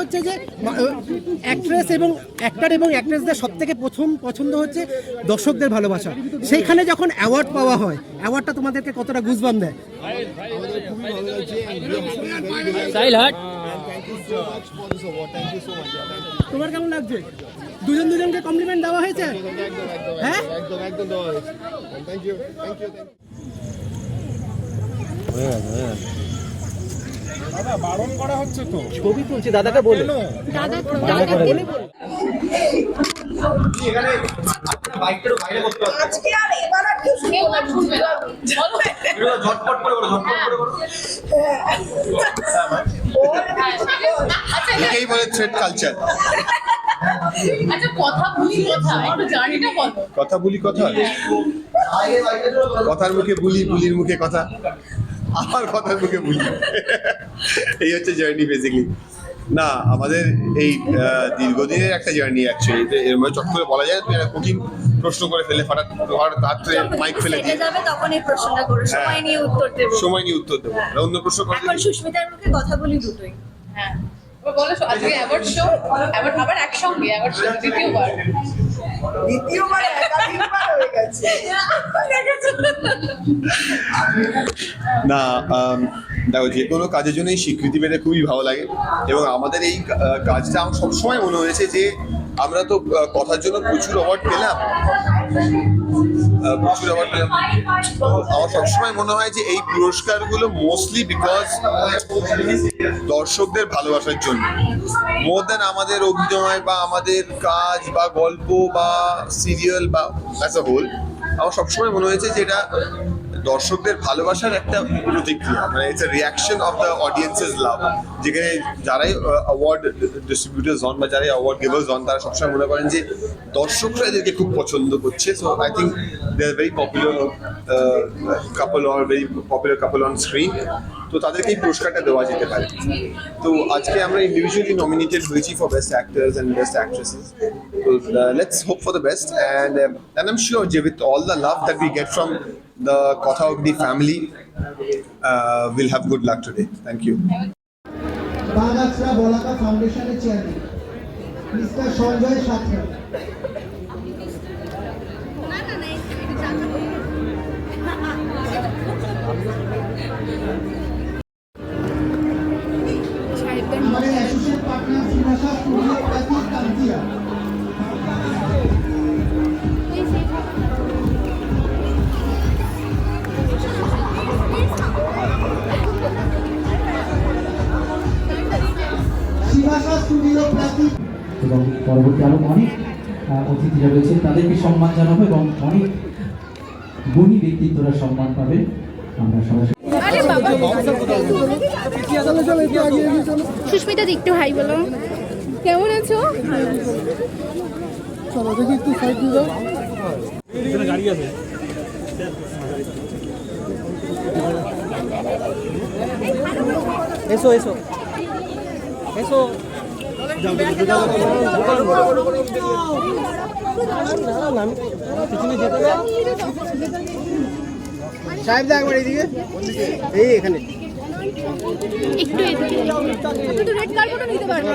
হচ্ছে যে অ্যাক্ট্রেস এবং অ্যাক্টার এবং অ্যাক্ট্রেসদের সব থেকে প্রথম পছন্দ হচ্ছে দর্শকদের ভালোবাসা। সেইখানে যখন অ্যাওয়ার্ড পাওয়া হয় অ্যাওয়ার্ডটা তোমাদেরকে কতটা গুজবাম দেয়. তোমার কেমন লাগছে? দুজন দুজনকে কমপ্লিমেন্ট দেওয়া হয়েছে? হ্যাঁ? একদম একদম দেওয়া হয়েছে। Thank you thank you thank ছবি তুলছি দাদাকে বলে। আজকে আর এবার আর কেউ শুনব না। শুনবে না ঝটপট করে বলো ঝটপট করে বলো। আচ্ছা বলে থ্রেড কালচার আচ্ছা কথা বলি কথা একটু জার্নিটা বলো। কথা বলি কথা কথার মুখে বুলি বুলির মুখে কথা। আমার কথা মুখে বুঝি। এই হচ্ছে জার্নি বেসিকলি না আমাদের এই দীর্ঘদিনের একটা জার্নি অ্যাকচুয়ালি এর মধ্যে চট করে বলা যায় তুমি একটা কঠিন প্রশ্ন করে ফেলে হঠাৎ হাতে মাইক ফেলে দিয়ে যাবে তখন এই প্রশ্নটা করো সময় নিয়ে উত্তর দেবো। সময় নিয়ে উত্তর দেবো। অন্য প্রশ্ন করে এখন সুস্মিতার মুখে কথা বলি দুটোই। হ্যাঁ। বলো আজকে অ্যাওয়ার্ড শো অ্যাওয়ার্ড আবার একসঙ্গে অ্যাওয়ার্ড শো দ্বিতীয়বার। দ্বিতীয়বার একাধিকবার হয়ে গেছে। না দেখো যে কোনো কাজের জন্যই স্বীকৃতি পেতে খুবই ভালো লাগে এবং আমাদের এই কাজটা আমার সবসময় মনে হয়েছে যে আমরা তো কথার জন্য প্রচুর অ্যাওয়ার্ড পেলাম। প্রচুর অ্যাওয়ার্ড পেলাম তো আমার সবসময় মনে হয় যে এই পুরস্কারগুলো মোস্টলি বিকজ দর্শকদের ভালোবাসার জন্য। মোর দেন আমাদের অভিনয় বা আমাদের কাজ বা গল্প বা সিরিয়াল বা অ্যাজ আ হোল আমার সবসময় মনে হয়েছে যে এটা দর্শকদের ভালোবাসার একটা প্রতিক্রিয়া মানে it's a reaction of the audiences love যেখানে যারাই অ্যাওয়ার্ড ডিস্ট্রিবিউটার্স হন বা যারাই অ্যাওয়ার্ড গিভার্স হন, তারা সবসময় মনে করেন যে দর্শকরা এদেরকে খুব পছন্দ করছে। So I think they are very popular couple or very popular couple on screen তো তাদেরকে এই পুরস্কারটা দেওয়া যেতে পারে। তো আজকে আমরা ইন্ডিভিজুয়ালি নমিনেটেড হয়েছি for best actors and best actresses তো let's hope for the best and and I am sure যে with all the love that we get from the Kotha Agni family will have good luck today thank you Bagachhara Balaka ফাউন্ডেশনের chairman mister Sanjay সাথে। আমাদের associate partner studio Pratik Kantia. এবং পরবর্তী আরও অনেক অতিথিরা রয়েছেন তাদেরকে সম্মান জানাব এবং অনেক গুণী ব্যক্তিত্বরা সম্মান পাবেন আমরা সরাসরি সুস্মিতা একটু হাই বলো। কেমন আছো? এসো এসো। এসো। সাহেব দেখ একবার এইদিকে। এই এখানে। একটু এদিকে। রেড কার্পেটও নিতে পারবে।